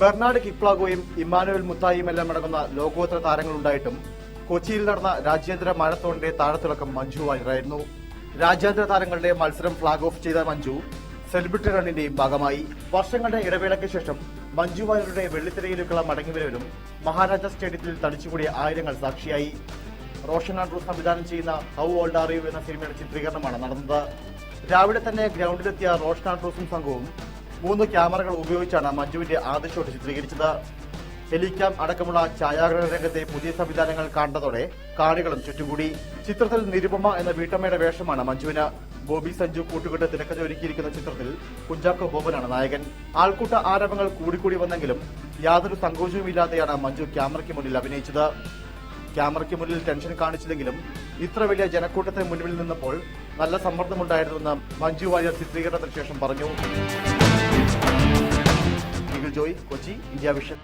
Bernard കിപ്ലാഗോയും Emmanuel മുത്തായിയും എല്ലാം അടങ്ങുന്ന ലോകോത്തര താരങ്ങളുണ്ടായിട്ടും കൊച്ചിയിൽ നടന്ന രാജ്യാന്തര മാരത്തോണിന്റെ താഴത്തിളക്കം മഞ്ജു വാര്യറായിരുന്നു. രാജ്യാന്തര താരങ്ങളുടെ മത്സരം ഫ്ളാഗ് ഓഫ് ചെയ്ത മഞ്ജു സെലിബ്രിറ്റി റണ്ണിന്റെയും ഭാഗമായി. വർഷങ്ങളുടെ ഇടവേളയ്ക്ക് ശേഷം മഞ്ജു വാര്യരുടെ വെള്ളിത്തിരയിലേക്കുള്ള മടങ്ങിവരവിലും മഹാരാജ സ്റ്റേഡിയത്തിൽ തടിച്ചുകൂടിയ ആയിരങ്ങൾ സാക്ഷിയായി. റോഷൻ ആൻഡ്രൂസ് സംവിധാനം ചെയ്യുന്ന ഹൗ ഓൾഡ് ആർ യു എന്ന സിനിമയുടെ ചിത്രീകരണമാണ് നടന്നത്. രാവിലെ തന്നെ ഗ്രൗണ്ടിലെത്തിയ റോഷൻ ആൻഡ്രൂസും സംഘവും മൂന്ന് ക്യാമറകൾ ഉപയോഗിച്ചാണ് മഞ്ജുവിന്റെ ആദ്യ ഷോട്ട് ചിത്രീകരിച്ചത്. ഹെലിക്യാം അടക്കമുള്ള ഛായാഗ്രഹണ രംഗത്തെ പുതിയ സംവിധാനങ്ങൾ കണ്ടതോടെ കാണികളും ചുറ്റുകൂടി. ചിത്രത്തിൽ നിരുപമ എന്ന വീട്ടമ്മയുടെ വേഷമാണ് മഞ്ജുവിന്. ബോബി സഞ്ജു കൂട്ടുകെട്ട് തിരക്കഥ ഒരുക്കിയിരിക്കുന്ന ചിത്രത്തിൽ കുഞ്ചാക്കോ ബോബനാണ് നായകൻ. ആൾക്കൂട്ട ആരവങ്ങൾ കൂടിക്കൂടി വന്നെങ്കിലും യാതൊരു സങ്കോചവുമില്ലാതെയാണ് മഞ്ജു ക്യാമറയ്ക്ക് മുന്നിൽ അഭിനയിച്ചത്. ക്യാമറയ്ക്ക് മുന്നിൽ ടെൻഷൻ കാണിച്ചില്ലെങ്കിലും ഇത്ര വലിയ ജനക്കൂട്ടത്തിന് മുന്നിൽ നിന്നപ്പോൾ നല്ല സമ്മർദ്ദമുണ്ടായിരുന്നുവെന്ന് മഞ്ജു വാര്യർ ചിത്രീകരണത്തിന് ശേഷം പറഞ്ഞു. Joy Kochi India Vision.